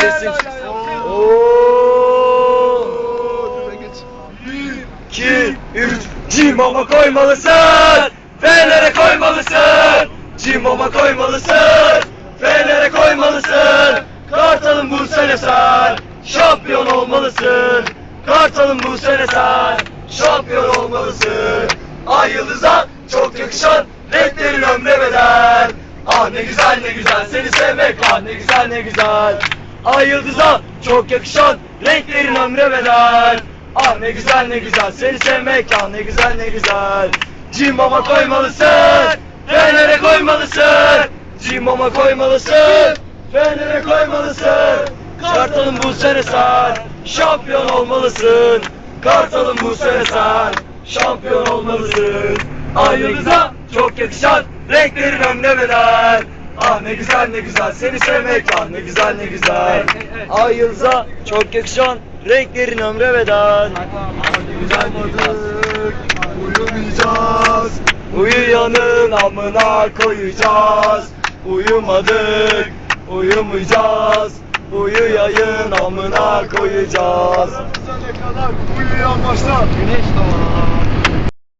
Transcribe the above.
Sesin çıksın. İki, üç, cimama koymalısın. Fener'e koymalısın. Cimama koymalısın. Fener'e koymalısın. Kartal'ın bu sene sen şampiyon olmalısın. Kartal'ın bu sene sen şampiyon olmalısın. Ay yıldıza çok yakışan renklerin ömre bedel. Ah ne güzel ne güzel seni sevmek ah ne güzel ne güzel. Ay yıldıza çok yakışan renklerin ömre bedel. Ah ne güzel ne güzel seni sevmek ah ne güzel ne güzel. Cimboma koymalısın, Fener'e koymalısın. Cimboma koymalısın, Fener'e koymalısın. Kartal'ın bu sene sen şampiyon olmalısın. Kartal'ın bu sene sen şampiyon olmalısın. Ay yıldıza çok yakışan renklerin ömre bedel. Ah ne güzel ne güzel seni sevmek ah ne güzel ne güzel. Ay yıldıza çok yakışan renklerin ömre bedel. Uyuyamadık, uyumayacağız. Uyuyanın amına koyacağız. Uyumadık, uyumayacağız. Uyuyayın amına koyacağız. Ne uyuyan başlar. Güneş doğar.